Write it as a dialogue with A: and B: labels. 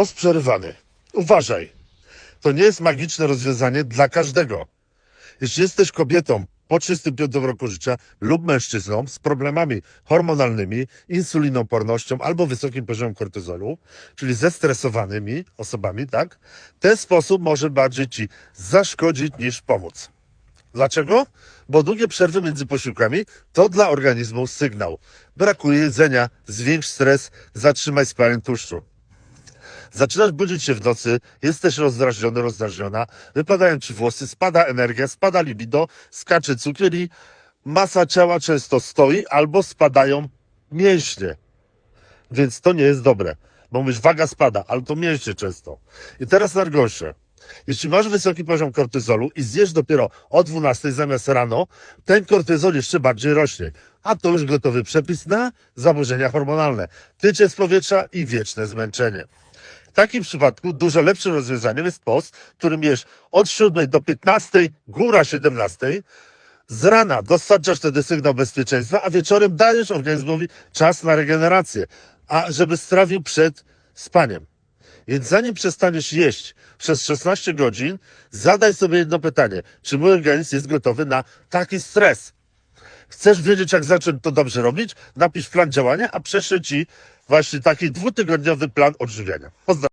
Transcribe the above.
A: Most przerywany. Uważaj. To nie jest magiczne rozwiązanie dla każdego. Jeśli jesteś kobietą po 35 roku życia lub mężczyzną z problemami hormonalnymi, insulinopornością albo wysokim poziomem kortyzolu, czyli zestresowanymi osobami, tak? Ten sposób może bardziej ci zaszkodzić niż pomóc. Dlaczego? Bo długie przerwy między posiłkami to dla organizmu sygnał. Brakuje jedzenia, zwiększ stres, zatrzymaj spalanie tłuszczu. Zaczynasz budzić się w nocy, jesteś rozdrażniony, rozdrażniona, wypadają ci włosy, spada energia, spada libido, skacze cukier i masa ciała często stoi albo spadają mięśnie. Więc to nie jest dobre, bo mówisz, waga spada, ale to mięśnie często. I teraz najgorsze. Jeśli masz wysoki poziom kortyzolu i zjesz dopiero o 12 zamiast rano, ten kortyzol jeszcze bardziej rośnie. A to już gotowy przepis na zaburzenia hormonalne, tycie z powietrza i wieczne zmęczenie. W takim przypadku dużo lepszym rozwiązaniem jest post, którym jesz od 7 do 15, góra 17. Z rana dostarczasz wtedy sygnał bezpieczeństwa, a wieczorem dajesz organizmowi czas na regenerację, a żeby strawił przed spaniem. Więc zanim przestaniesz jeść przez 16 godzin, zadaj sobie jedno pytanie. Czy mój organizm jest gotowy na taki stres? Chcesz wiedzieć, jak zacząć to dobrze robić? Napisz plan działania, a prześlę Ci właśnie taki dwutygodniowy plan odżywiania. Pozdrawiam.